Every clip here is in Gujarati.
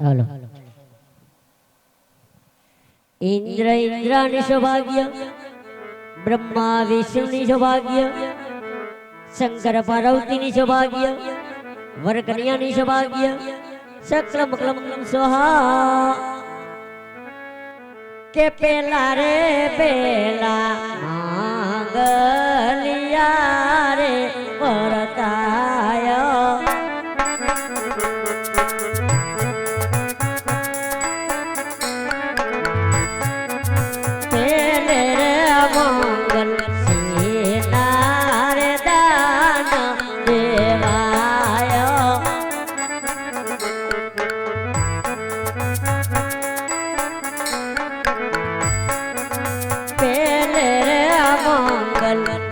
હાલો. ઇન્દ્ર ઇન્દ્રાની સૌભાગ્ય બ્રહ્મા વિષ્ણુની સૌભાગ્ય શંકર પાર્વતીની સૌભાગ્ય, વરકન્યાની સૌભાગ્ય સક્રમ ક્લમ સ્વહા. કે પેલા રે પેલા માંગલિયા મંગલ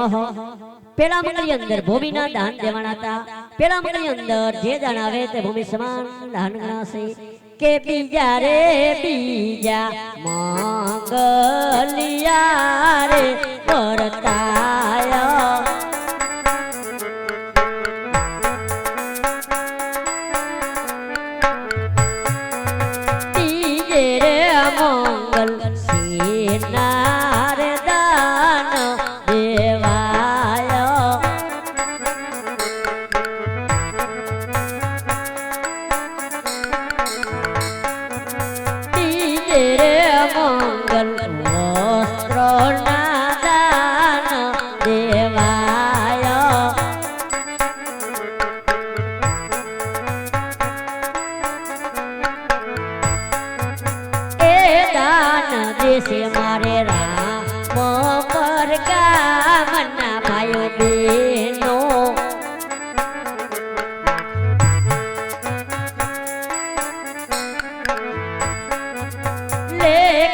ગણેશાય પેલા મંગલી અંદર ભૂમિના દાન દેવાના હતા. પેલા મંગલી અંદર જે દાન આવે તે ભૂમિ સમાન દાન ગણાશે. કે બીજા રે બીજા મંગલિયા રે વર્તાય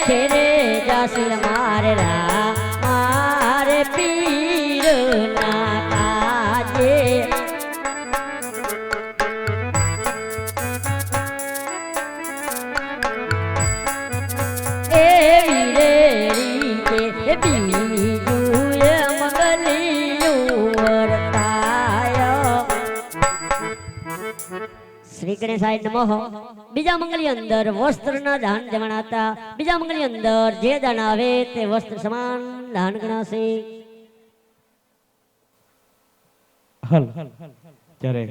લેખે રે શ્રી નમઃ. બીજા મંગલી અંદર વસ્ત્રના દાન જમણા બીજા મંગલી અંદર જે દાન આવે તે વસ્ત્ર સમાન દાન ગણાશે. હલ ત્યારે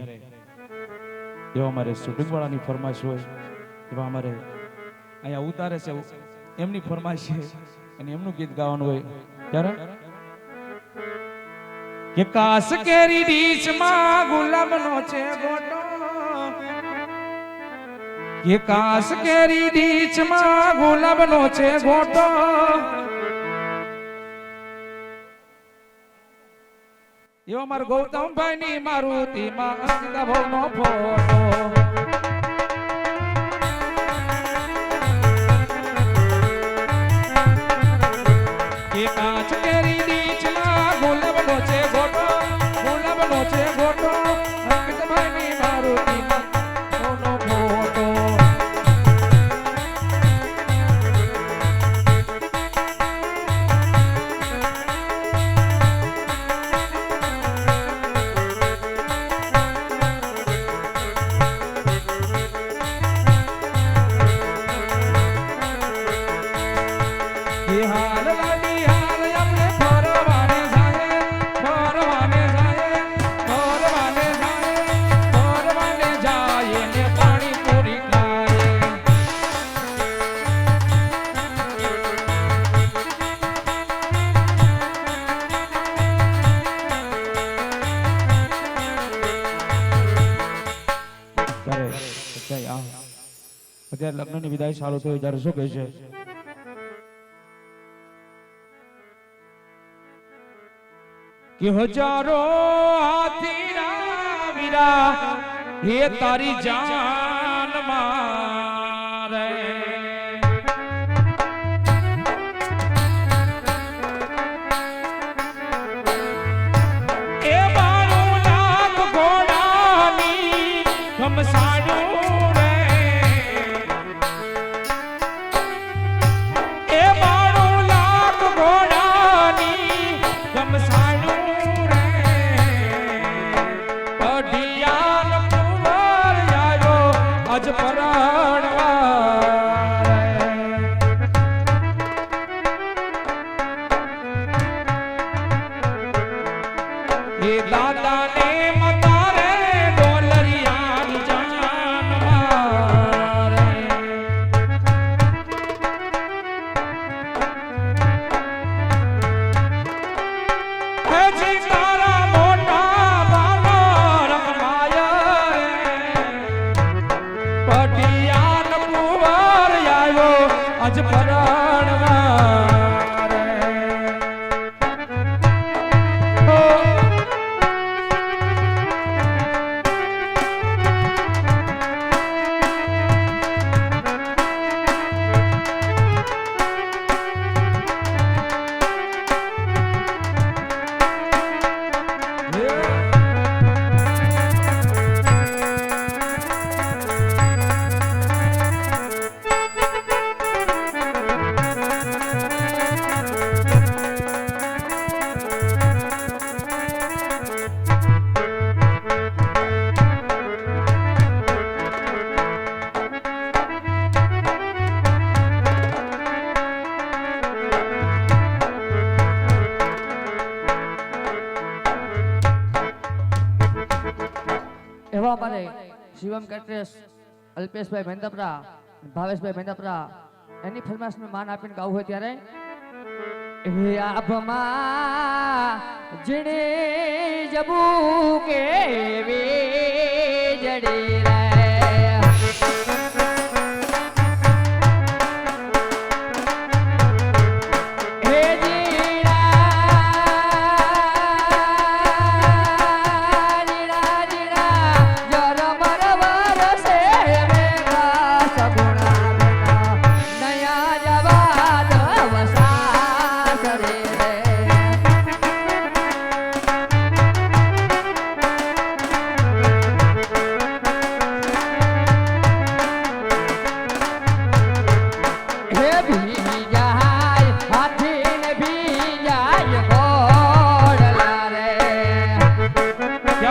એવા અમારે શૂટિંગ વાળાની ફરમાઈશ હોય, એવા અમારે અહીંયા ઉતારે છે, એમની ફરમાઈશ છે, અને એમનું ગીત ગાવાનું હોય, ત્યારે કે કાસ કેરી ડીશમાં ગુલાબનો છે ગોટો. કે કાસ કેરી ડીશમાં ગુલાબનો છે ગોટો. એવો મારો ગૌતમભાઈ ની મારુતિમાં અંકિતા ભવનો ફોટો. કે કાચ અત્યારે લગ્નની વિદાય સારું થયું ત્યારે શું કહે છે? કે હજારો હાથીરા વીરા હે તારી જાન મારે. એ મારું નાક ઘોડાની ખમસાડું શિવમ કેટરેસ, અલ્પેશભાઈ મહેન્દ્રપરા ભાવેશભાઈ મહેન્દ્રપરા એની ફરમાશનું માન આપીને ગાવું હોય ત્યારે આપમાં જીણે જબુ કે વે જડેરા